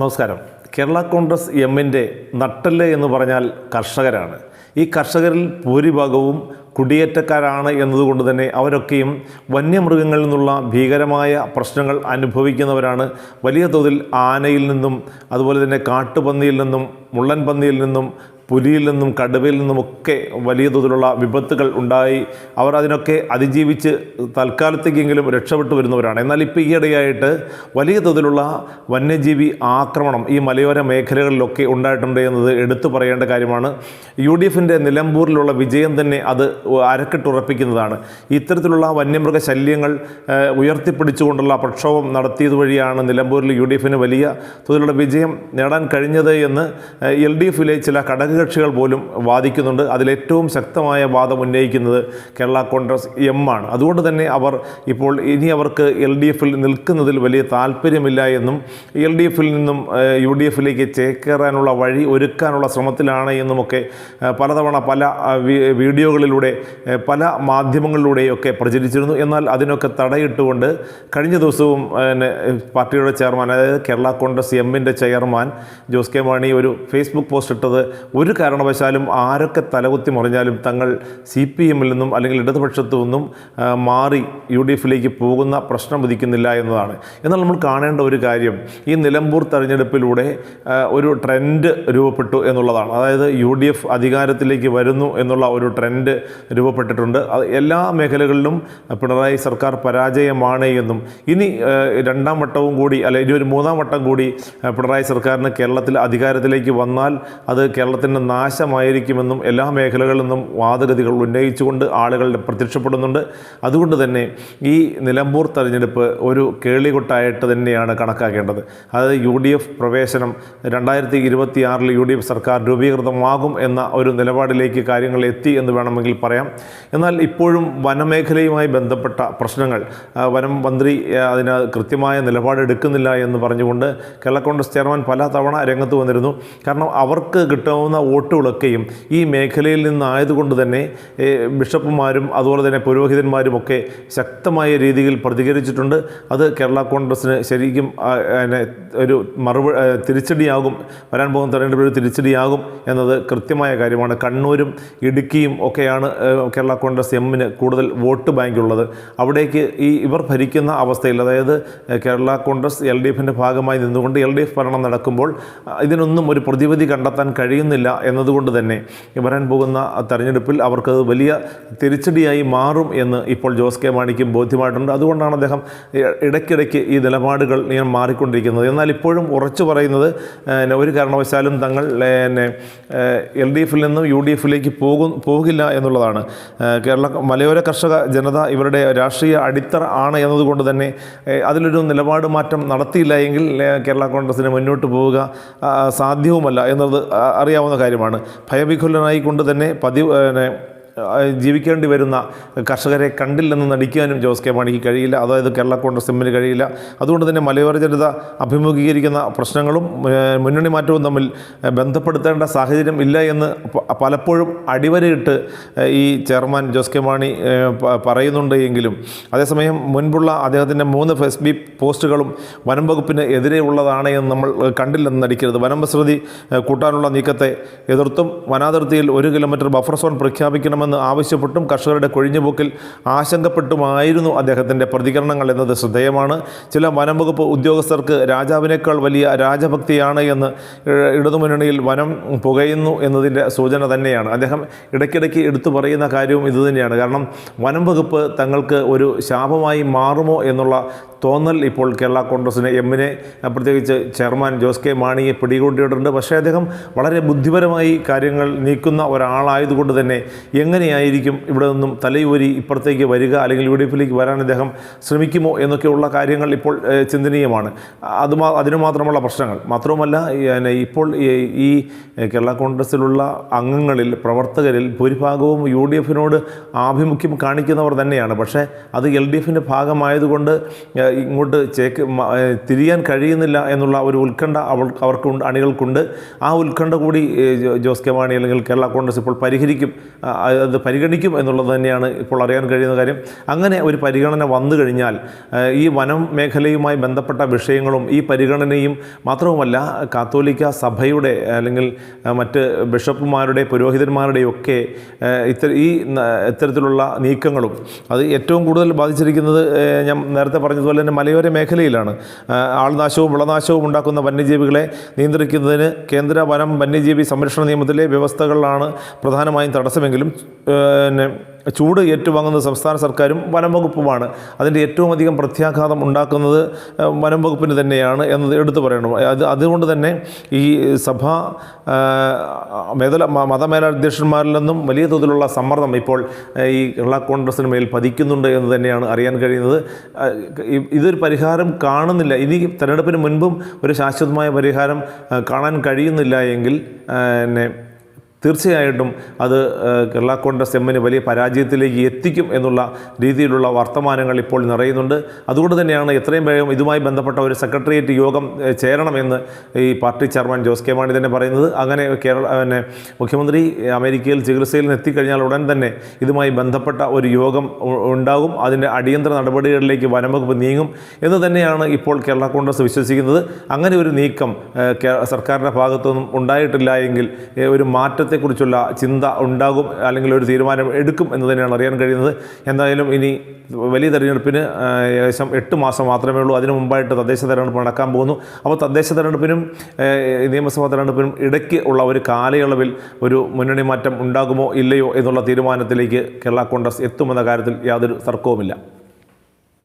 നമസ്കാരം. കേരള കോൺഗ്രസ് എമ്മിന്റെ നട്ടൽ എന്ന് പറഞ്ഞാൽ കർഷകരാണ്. ഈ കർഷകരിൽ ഭൂരിഭാഗവും കുടിയേറ്റക്കാരാണ് എന്നതുകൊണ്ട് തന്നെ അവരൊക്കെയും വന്യമൃഗങ്ങളിൽ നിന്നുള്ള ഭീകരമായ പ്രശ്നങ്ങൾ അനുഭവിക്കുന്നവരാണ്. വലിയ തോതിൽ ആനയിൽ നിന്നും അതുപോലെ തന്നെ കാട്ടുപന്നിയിൽ നിന്നും മുള്ളൻ പന്നിയിൽ നിന്നും പുലിയിൽ നിന്നും കടുവയിൽ നിന്നുമൊക്കെ വലിയ തോതിലുള്ള വിപത്തുകൾ ഉണ്ടായി. അവർ അതിനൊക്കെ അതിജീവിച്ച് തൽക്കാലത്തേക്കെങ്കിലും രക്ഷപ്പെട്ടു വരുന്നവരാണ്. എന്നാൽ ഇപ്പോൾ ഈയിടെയായിട്ട് വലിയ തോതിലുള്ള വന്യജീവി ആക്രമണം ഈ മലയോര മേഖലകളിലൊക്കെ ഉണ്ടായിട്ടുണ്ട് എന്നത് എടുത്തു പറയേണ്ട കാര്യമാണ്. യു ഡി എഫിന്റെ നിലമ്പൂരിലുള്ള വിജയം തന്നെ അത് അരക്കിട്ടുറപ്പിക്കുന്നതാണ് ഇത്തരത്തിലുള്ള വന്യമൃഗ ശല്യങ്ങൾ ഉയർത്തിപ്പിടിച്ചുകൊണ്ടുള്ള പ്രക്ഷോഭം നടത്തിയത് വഴിയാണ് നിലമ്പൂരിൽ യു ഡി എഫിന് വലിയ തോതിലുള്ള വിജയം നേടാൻ കഴിഞ്ഞത് എന്ന് എൽ ഡി എഫിലെ ചില ഘടകകക്ഷികൾ പോലും വാദിക്കുന്നുണ്ട്. അതിലേറ്റവും ശക്തമായ വാദം ഉന്നയിക്കുന്നത് കേരള കോൺഗ്രസ് എം ആണ്. അതുകൊണ്ട് തന്നെ അവർ ഇപ്പോൾ ഇനി അവർക്ക് എൽ ഡി എഫിൽ നിൽക്കുന്നതിൽ വലിയ താല്പര്യമില്ല എന്നും എൽ ഡി എഫിൽ നിന്നും യു ഡി എഫിലേക്ക് ചേക്കേറാനുള്ള വഴി ഒരുക്കാനുള്ള ശ്രമത്തിലാണ് എന്നുമൊക്കെ പലതവണ പല വീഡിയോകളിലൂടെ പല മാധ്യമങ്ങളിലൂടെയൊക്കെ പ്രചരിച്ചിരുന്നു. എന്നാൽ അതിനൊക്കെ തടയിട്ടുകൊണ്ട് കഴിഞ്ഞ ദിവസവും പാർട്ടിയുടെ ചെയർമാൻ അതായത് കേരള കോൺഗ്രസ് എമ്മിന്റെ ചെയർമാൻ ജോസ് കെ മാണി ഒരു ഫേസ്ബുക്ക് പോസ്റ്റ് ഇട്ടത് ഒരു കാരണവശാലും ആരൊക്കെ തലകുത്തി മറിഞ്ഞാലും തങ്ങൾ സി പി എമ്മിൽ നിന്നും അല്ലെങ്കിൽ ഇടതുപക്ഷത്തു നിന്നും മാറി യു ഡി എഫിലേക്ക് പോകുന്ന പ്രശ്നം ഉദിക്കുന്നില്ല എന്നതാണ്. എന്നാൽ നമ്മൾ കാണേണ്ട ഒരു കാര്യം ഈ നിലമ്പൂർ തെരഞ്ഞെടുപ്പിലൂടെ ഒരു ട്രെൻഡ് രൂപപ്പെട്ടു എന്നുള്ളതാണ്. അതായത് യു ഡി എഫ് അധികാരത്തിലേക്ക് വരുന്നു എന്നുള്ള ഒരു ട്രെൻഡ് രൂപപ്പെട്ടിട്ടുണ്ട്. അത് എല്ലാ മേഖലകളിലും പിണറായി സർക്കാർ പരാജയമാണ് എന്നും ഇനി രണ്ടാം വട്ടവും കൂടി അല്ലെങ്കിൽ ഇനി ഒരു മൂന്നാം വട്ടം കൂടി പിണറായി സർക്കാരിന് കേരളത്തിൽ അധികാരത്തിലേക്ക് വന്നാൽ അത് കേരളത്തിന്റെ നാശമായിരിക്കുമെന്നും എല്ലാ മേഖലകളിൽ നിന്നും വാദഗതികൾ ഉന്നയിച്ചുകൊണ്ട് ആളുകൾ പ്രത്യക്ഷപ്പെടുന്നുണ്ട്. അതുകൊണ്ട് തന്നെ ഈ നിലമ്പൂർ തെരഞ്ഞെടുപ്പ് ഒരു കേളികൊട്ടായിട്ട് തന്നെയാണ് കണക്കാക്കേണ്ടത്. അതായത് യു ഡി എഫ് പ്രവേശനം രണ്ടായിരത്തി ഇരുപത്തി ആറിൽ യു ഡി എഫ് സർക്കാർ രൂപീകൃതമാകും എന്ന ഒരു നിലപാടിലേക്ക് കാര്യങ്ങൾ എത്തി എന്ന് വേണമെങ്കിൽ പറയാം. എന്നാൽ ഇപ്പോഴും വനമേഖലയുമായി ബന്ധപ്പെട്ട പ്രശ്നങ്ങൾ വനം മന്ത്രി അതിന് കൃത്യമായ നിലപാടെടുക്കുന്നില്ല എന്ന് പറഞ്ഞുകൊണ്ട് കേരള കോൺഗ്രസ് ചെയർമാൻ പല തവണ രംഗത്ത് വന്നിരുന്നു. കാരണം അവർക്ക് കിട്ടാവുന്ന വോട്ടുകളൊക്കെയും ഈ മേഖലയിൽ നിന്നായതുകൊണ്ട് തന്നെ ബിഷപ്പുമാരും അതുപോലെ തന്നെ പുരോഹിതന്മാരും ഒക്കെ ശക്തമായ രീതിയിൽ പ്രതികരിച്ചിട്ടുണ്ട്. അത് കേരള കോൺഗ്രസ്സിന് ശരിക്കും ഒരു മറുപ തിരിച്ചടിയാകും വരാൻ പോകുന്ന തെരഞ്ഞെടുപ്പിൽ ഒരു തിരിച്ചടിയാകും എന്നത് കൃത്യമായ കാര്യമാണ്. കണ്ണൂരും ഇടുക്കിയും ഒക്കെയാണ് കേരള കോൺഗ്രസ് എമ്മിന് കൂടുതൽ വോട്ട് ബാങ്കുള്ളത്. അവിടേക്ക് ഈ ഇവർ ഭരിക്കുന്ന അവസ്ഥയിൽ അതായത് കേരള കോൺഗ്രസ് എൽ ഡി എഫിന്റെ ഭാഗമായി നിന്നുകൊണ്ട് എൽ ഡി എഫ് ഭരണം നടക്കുമ്പോൾ ഇതിനൊന്നും ഒരു പ്രതിവിധി കണ്ടെത്താൻ കഴിയുന്നില്ല എന്നതുകൊണ്ട് തന്നെ വരാൻ പോകുന്ന തെരഞ്ഞെടുപ്പിൽ അവർക്കത് വലിയ തിരിച്ചടിയായി മാറും എന്ന് ഇപ്പോൾ ജോസ് കെ മാണിക്കും ബോധ്യമായിട്ടുണ്ട്. അതുകൊണ്ടാണ് അദ്ദേഹം ഇടയ്ക്കിടയ്ക്ക് ഈ നിലപാടുകൾ ഇങ്ങനെ മാറിക്കൊണ്ടിരിക്കുന്നത്. എന്നാൽ ഇപ്പോഴും ഉറച്ചു പറയുന്നത് ഒരു കാരണവശാലും തങ്ങൾ എൽ ഡി എഫിൽ നിന്നും യു ഡി എഫിലേക്ക് പോകും പോകില്ല എന്നുള്ളതാണ്. കേരള മലയോര കർഷക ജനത ഇവരുടെ രാഷ്ട്രീയ അടിത്തറ ആണ് എന്നതുകൊണ്ട് തന്നെ അതിലൊരു നിലപാട് മാറ്റം നടത്തിയില്ല എങ്കിൽ കേരള കോൺഗ്രസിന് മുന്നോട്ട് പോവുക സാധ്യവുമല്ല എന്നത് അറിയാവുന്ന കാര്യമാണ്. ഭയവിഹുലനായിക്കൊണ്ട് തന്നെ പതിവ് ജീവിക്കേണ്ടി വരുന്ന കർഷകരെ കണ്ടില്ലെന്ന് നടിക്കാനും ജോസ് കെ മാണിക്ക് കഴിയില്ല. അതായത് കേരള കോൺഗ്രസ് എമ്മിന് കഴിയില്ല. അതുകൊണ്ട് തന്നെ മലയോര ജനത അഭിമുഖീകരിക്കുന്ന പ്രശ്നങ്ങളും മുന്നണി മാറ്റവും തമ്മിൽ ബന്ധപ്പെടുത്തേണ്ട സാഹചര്യം ഇല്ല എന്ന് പലപ്പോഴും അടിവരയിട്ട് ഈ ചെയർമാൻ ജോസ് കെ മാണി പറയുന്നുണ്ട് എങ്കിലും അതേസമയം മുൻപുള്ള അദ്ദേഹത്തിന്റെ മൂന്ന് ഫെസ് ബി പോസ്റ്റുകളും വനം വകുപ്പിന് എതിരെ ഉള്ളതാണ് എന്ന് നമ്മൾ കണ്ടില്ലെന്ന് നടിക്കരുത്. വനം കൂട്ടാനുള്ള നീക്കത്തെ എതിർത്തും വനാതിർത്തിയിൽ ഒരു കിലോമീറ്റർ ബഫർ സോൺ പ്രഖ്യാപിക്കണമെന്ന് ആവശ്യപ്പെട്ടും കർഷകരുടെ കൊഴിഞ്ഞുപോക്കിൽ ആശങ്കപ്പെട്ടുമായിരുന്നു അദ്ദേഹത്തിന്റെ പ്രതികരണങ്ങൾ എന്നത് ശ്രദ്ധേയമാണ്. ചില വനം വകുപ്പ് ഉദ്യോഗസ്ഥർക്ക് രാജാവിനേക്കാൾ വലിയ രാജഭക്തിയാണ് എന്ന് ഇടതുമുന്നണിയിൽ വനം പുകയുന്നു എന്നതിന്റെ സൂചന തന്നെയാണ്. അദ്ദേഹം ഇടയ്ക്കിടയ്ക്ക് എടുത്തു പറയുന്ന കാര്യവും ഇതുതന്നെയാണ് കാരണം വനം വകുപ്പ് തങ്ങൾക്ക് ഒരു ശാപമായി മാറുമോ എന്നുള്ള തോന്നൽ ഇപ്പോൾ കേരള കോൺഗ്രസിന് എമ്മിനെ പ്രത്യേകിച്ച് ചെയർമാൻ ജോസ് കെ മാണിയെ പിടികൂടിയിട്ടുണ്ട്. പക്ഷേ അദ്ദേഹം വളരെ ബുദ്ധിപരമായി കാര്യങ്ങൾ നീക്കുന്ന ഒരാളായതുകൊണ്ട് തന്നെ എങ്ങനെയായിരിക്കും ഇവിടെ നിന്നും തലയൂരി ഇപ്പുറത്തേക്ക് വരിക അല്ലെങ്കിൽ യു ഡി എഫിലേക്ക് വരാൻ അദ്ദേഹം ശ്രമിക്കുമോ എന്നൊക്കെയുള്ള കാര്യങ്ങൾ ഇപ്പോൾ ചിന്തനീയമാണ്. അത് അതിനു മാത്രമുള്ള പ്രശ്നങ്ങൾ. മാത്രവുമല്ല ഇപ്പോൾ ഈ- കേരള കോൺഗ്രസിലുള്ള അംഗങ്ങളിൽ പ്രവർത്തകരിൽ ഭൂരിഭാഗവും യു ഡി എഫിനോട് ആഭിമുഖ്യം കാണിക്കുന്നവർ തന്നെയാണ്. പക്ഷേ അത് എൽ ഡി എഫിന്റെ ഭാഗമായതുകൊണ്ട് ഇങ്ങോട്ട് ചേക്ക് തിരിയാൻ കഴിയുന്നില്ല എന്നുള്ള ഒരു ഉത്കണ്ഠ അവൾ അവർക്കുണ്ട് അണികൾക്കുണ്ട്. ആ ഉത്കണ്ഠ കൂടി ജോസ് കെ മാണി അല്ലെങ്കിൽ കേരള കോൺഗ്രസ് ഇപ്പോൾ പരിഹരിക്കും അത് പരിഗണിക്കും എന്നുള്ളത് തന്നെയാണ് ഇപ്പോൾ അറിയാൻ കഴിയുന്ന കാര്യം. അങ്ങനെ ഒരു പരിഗണന വന്നു കഴിഞ്ഞാൽ ഈ വനം മേഖലയുമായി ബന്ധപ്പെട്ട വിഷയങ്ങളും ഈ പരിഗണനയും മാത്രവുമല്ല കാത്തോലിക്ക സഭയുടെ അല്ലെങ്കിൽ മറ്റ് ബിഷപ്പുമാരുടെ പുരോഹിതന്മാരുടെയൊക്കെ ഇത്ത ഈ ഇത്തരത്തിലുള്ള നീക്കങ്ങളും അത് ഏറ്റവും കൂടുതൽ ബാധിച്ചിരിക്കുന്നത് ഞാൻ നേരത്തെ പറഞ്ഞതുപോലെ തന്നെ മലയോര മേഖലയിലാണ്. ആൾനാശവും വിളനാശവും ഉണ്ടാക്കുന്ന വന്യജീവികളെ നിയന്ത്രിക്കുന്നതിന് കേന്ദ്ര വനം വന്യജീവി സംരക്ഷണ നിയമത്തിലെ വ്യവസ്ഥകളാണ് പ്രധാനമായും തടസ്സമെങ്കിലും പിന്നെ ചൂട് ഏറ്റുവാങ്ങുന്ന സംസ്ഥാന സർക്കാരും വനം വകുപ്പുമാണ് അതിന്റെ ഏറ്റവും അധികം പ്രത്യാഘാതം ഉണ്ടാക്കുന്നത് വനം വകുപ്പിന് തന്നെയാണ് എന്നത് എടുത്തു പറയണം. അത് അതുകൊണ്ട് തന്നെ ഈ സഭ മേതല മതമേലാധ്യക്ഷന്മാരിൽ നിന്നും വലിയ തോതിലുള്ള സമ്മർദ്ദം ഇപ്പോൾ ഈ കേരള കോൺഗ്രസിന് മേൽ പതിക്കുന്നുണ്ട് എന്ന് തന്നെയാണ് അറിയാൻ കഴിയുന്നത്. ഇതൊരു പരിഹാരം കാണുന്നില്ല. ഇനി തെരഞ്ഞെടുപ്പിന് മുൻപും ഒരു ശാശ്വതമായ പരിഹാരം കാണാൻ കഴിയുന്നില്ല എങ്കിൽ എന്നെ തീർച്ചയായിട്ടും അത് കേരള കോൺഗ്രസ് എമ്മിന് വലിയ പരാജയത്തിലേക്ക് എത്തിക്കും എന്നുള്ള രീതിയിലുള്ള വർത്തമാനങ്ങൾ ഇപ്പോൾ നിറയുന്നുണ്ട്. അതുകൊണ്ട് തന്നെയാണ് എത്രയും വേഗം ഇതുമായി ബന്ധപ്പെട്ട ഒരു സെക്രട്ടേറിയറ്റ് യോഗം ചേരണമെന്ന് ഈ പാർട്ടി ചെയർമാൻ ജോസ് കെ മാണി തന്നെ പറയുന്നത്. അങ്ങനെ കേരള പിന്നെ മുഖ്യമന്ത്രി അമേരിക്കയിൽ ചികിത്സയിൽ നിന്ന് എത്തിക്കഴിഞ്ഞാൽ ഉടൻ തന്നെ ഇതുമായി ബന്ധപ്പെട്ട ഒരു യോഗം ഉണ്ടാകും. അതിന്റെ അടിയന്തര നടപടികളിലേക്ക് വനംവകുപ്പ് നീങ്ങും എന്ന് തന്നെയാണ് ഇപ്പോൾ കേരള കോൺഗ്രസ് വിശ്വസിക്കുന്നത്. അങ്ങനെ ഒരു നീക്കം സർക്കാരിന്റെ ഭാഗത്തുനിന്നും ഉണ്ടായിട്ടില്ല എങ്കിൽ ഒരു ഒരു മാറ്റത്തെക്കുറിച്ചുള്ള ചിന്ത ഉണ്ടാകും അല്ലെങ്കിൽ ഒരു തീരുമാനം എടുക്കും എന്ന് തന്നെയാണ് അറിയാൻ കഴിയുന്നത്. എന്തായാലും ഇനി വലിയ തെരഞ്ഞെടുപ്പിന് ഏകദേശം എട്ട് മാസം മാത്രമേ ഉള്ളൂ. അതിനു മുമ്പായിട്ട് തദ്ദേശ തെരഞ്ഞെടുപ്പ് നടക്കാൻ പോകുന്നു. അപ്പോൾ തദ്ദേശ തെരഞ്ഞെടുപ്പിനും നിയമസഭാ തെരഞ്ഞെടുപ്പിനും ഇടയ്ക്ക് ഉള്ള ഒരു കാലയളവിൽ ഒരു മുന്നണി മാറ്റം ഉണ്ടാകുമോ ഇല്ലയോ എന്നുള്ള തീരുമാനത്തിലേക്ക് കേരള കോൺഗ്രസ് എത്തുമെന്ന കാര്യത്തിൽ യാതൊരു തർക്കവുമില്ല.